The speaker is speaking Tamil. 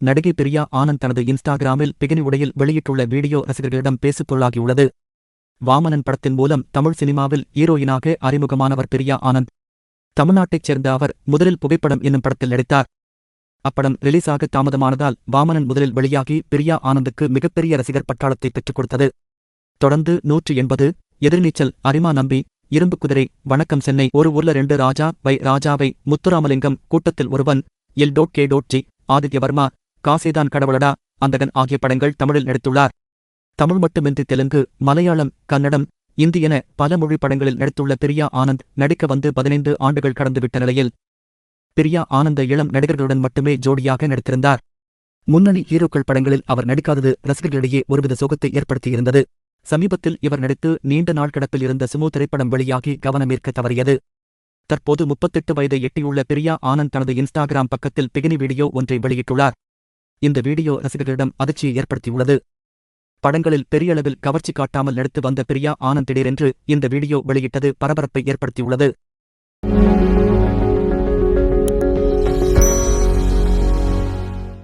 நடிகை பிரியா ஆனந்த் தனது இன்ஸ்டாகிராமில் பிகினி உடையில் வெளியிட்டுள்ள வீடியோ ரசிகர்களிடம் பேசுபொருளாகியுள்ளது வாமனன் படத்தின் மூலம் தமிழ் சினிமாவில் ஹீரோயினாக அறிமுகமானவர் பிரியா ஆனந்த். தமிழ்நாட்டைச் சேர்ந்த அவர் முதலில் புகைப்படம் என்னும் படத்தில் நடித்தார். அப்படம் ரிலீஸாக தாமதமானதால் வாமனன் முதலில் வெளியாகி பிரியா ஆனந்துக்கு மிகப்பெரிய ரசிகர் பட்டாளத்தை பெற்றுக் கொடுத்தது. தொடர்ந்து நூற்று எண்பது எதிர்நீச்சல் அரிமா நம்பி இரும்பு குதிரை வணக்கம் சென்னை ஒரு ஊர்ல ரெண்டு ராஜா வை ராஜாவை முத்துராமலிங்கம் கூட்டத்தில் ஒருவன் L dot K dot G Adithya Varma Kasethan Kadavulada Andhagan ஆகிய படங்கள் தமிழில் நடித்துள்ளார். தமிழ் மட்டுமின்றி தெலுங்கு மலையாளம் கன்னடம் இந்தி என பல மொழி படங்களில் நடித்துள்ள பிரியா ஆனந்த் நடிக்க வந்து பதினைந்து ஆண்டுகள் கடந்துவிட்ட நிலையில் பிரியா ஆனந்த இளம் நடிகர்களுடன் மட்டுமே ஜோடியாக நடித்திருந்தார். முன்னணி ஹீரோக்கள் படங்களில் அவர் நடிக்காதது ரசிகர்களிடையே ஒருவித சோகத்தை ஏற்படுத்தியிருந்தது. சமீபத்தில் இவர் நடித்து நீண்ட நாள் கிடப்பில் இருந்த சுமு திரைப்படம் வெளியாகி கவனமேற்க தவறியது. தற்போது முப்பத்தெட்டு வயதை எட்டியுள்ள பிரியா ஆனந்த் தனது இன்ஸ்டாகிராம் பக்கத்தில் பிகினி வீடியோ ஒன்றை வெளியிட்டுள்ளார். இந்த வீடியோ ரசிகர்களிடம் அதிர்ச்சியை ஏற்படுத்தியுள்ளது. படங்களில் பெரிய அளவில் கவர்ச்சி காட்டாமல் நடித்து வந்த பிரியா ஆனந்த் திடீரென்று இந்த வீடியோ வெளியிட்டது பரபரப்பை ஏற்படுத்தியுள்ளது.